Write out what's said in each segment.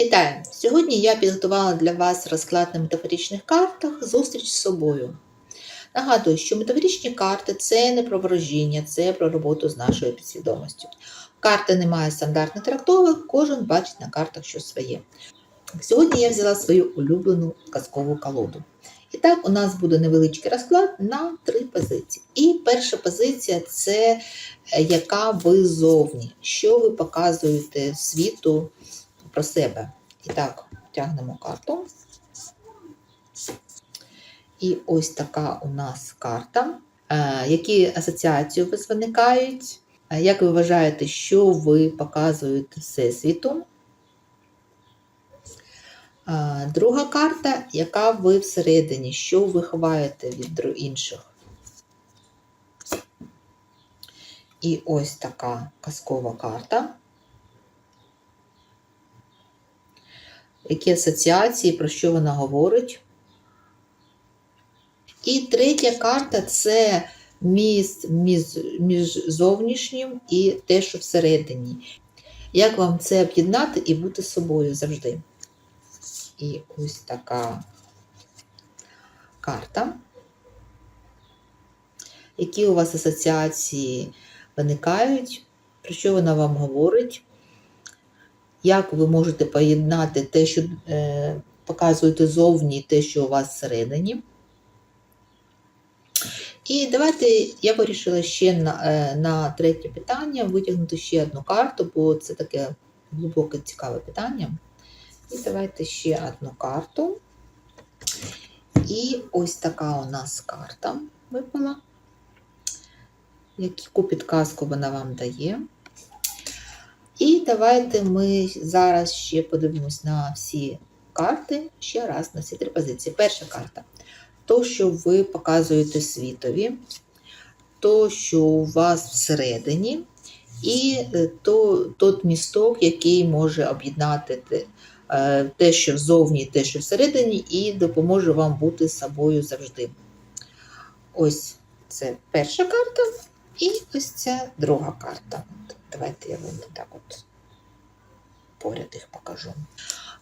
Вітаю! Сьогодні я підготувала для вас розклад на метафоричних картах зустріч з собою. Нагадую, що метафоричні карти це не про ворожіння, це про роботу з нашою підсвідомістю. Карти не мають стандартних трактовок, кожен бачить на картах щось своє. Сьогодні я взяла свою улюблену казкову колоду. І так, у нас буде невеличкий розклад на три позиції. І перша позиція це е, яка ви зовні, що ви показуєте світу про себе. І так, тягнемо карту. І ось така у нас карта. Е, Які асоціації у вас виникають? Е, Як ви вважаєте, що ви показуєте Всесвіту? Е, Друга карта, яка ви всередині, що ви ховаєте від інших? І ось така казкова карта. Які асоціації, про що вона говорить? І третя карта це міст між, між зовнішнім і те, що всередині. Як вам це об'єднати і бути собою завжди? І ось така карта. Які у вас асоціації виникають? Про що вона вам говорить? Як ви можете поєднати те, що е, показуєте зовні, і те, що у вас всередині? І давайте я вирішила ще на, е, на третє питання витягнути ще одну карту, бо це таке глибоке цікаве питання. І давайте ще одну карту. І ось така у нас карта випала. Яку підказку вона вам дає? Давайте ми зараз ще подивимось на всі карти ще раз на всі три позиції. Перша карта то, що ви показуєте світові, то, що у вас всередині, і е, то, тот місток, який може об'єднати е, те, що ззовні, те, що всередині, і допоможе вам бути собою завжди. Ось це перша карта, і ось ця друга карта. Давайте я вам так от поряд їх покажу.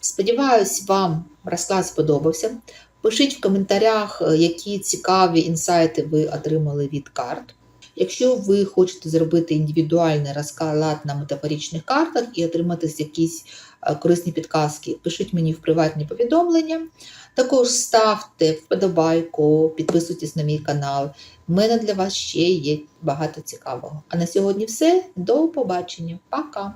Сподіваюсь, вам розклад сподобався. Пишіть в коментарях, е, які цікаві інсайти ви отримали від карт. Якщо ви хочете зробити індивідуальний розклад на метафоричних картах і отримати якісь е, корисні підказки, пишіть мені в приватні повідомлення. Також ставте вподобайку, підписуйтесь на мій канал. У мене для вас ще є багато цікавого. А на сьогодні все. До побачення. Пока!